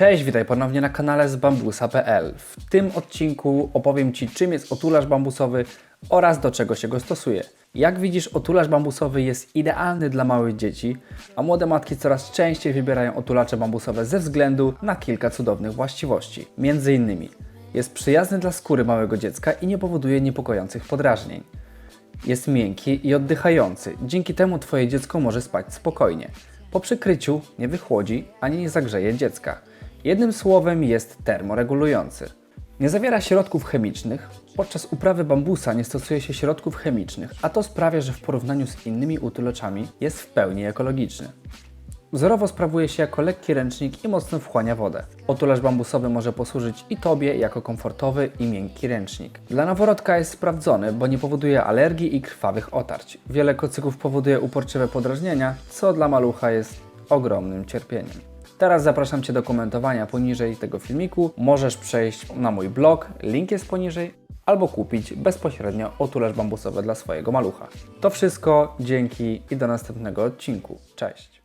Cześć, witaj ponownie na kanale z bambusa.pl. W tym odcinku opowiem Ci, czym jest otulacz bambusowy oraz do czego się go stosuje. Jak widzisz, otulacz bambusowy jest idealny dla małych dzieci, a młode matki coraz częściej wybierają otulacze bambusowe ze względu na kilka cudownych właściwości. Między innymi jest przyjazny dla skóry małego dziecka i nie powoduje niepokojących podrażnień. Jest miękki i oddychający, dzięki temu Twoje dziecko może spać spokojnie. Po przykryciu nie wychłodzi ani nie zagrzeje dziecka. Jednym słowem jest termoregulujący. Nie zawiera środków chemicznych. Podczas uprawy bambusa nie stosuje się środków chemicznych, a to sprawia, że w porównaniu z innymi utuloczami jest w pełni ekologiczny. Wzorowo sprawuje się jako lekki ręcznik i mocno wchłania wodę. Otulacz bambusowy może posłużyć i Tobie jako komfortowy i miękki ręcznik. Dla noworodka jest sprawdzony, bo nie powoduje alergii i krwawych otarć. Wiele kocyków powoduje uporczywe podrażnienia, co dla malucha jest ogromnym cierpieniem. Teraz zapraszam Cię do komentowania poniżej tego filmiku. Możesz przejść na mój blog, link jest poniżej, albo kupić bezpośrednio otulacz bambusowy dla swojego malucha. To wszystko, dzięki i do następnego odcinku. Cześć!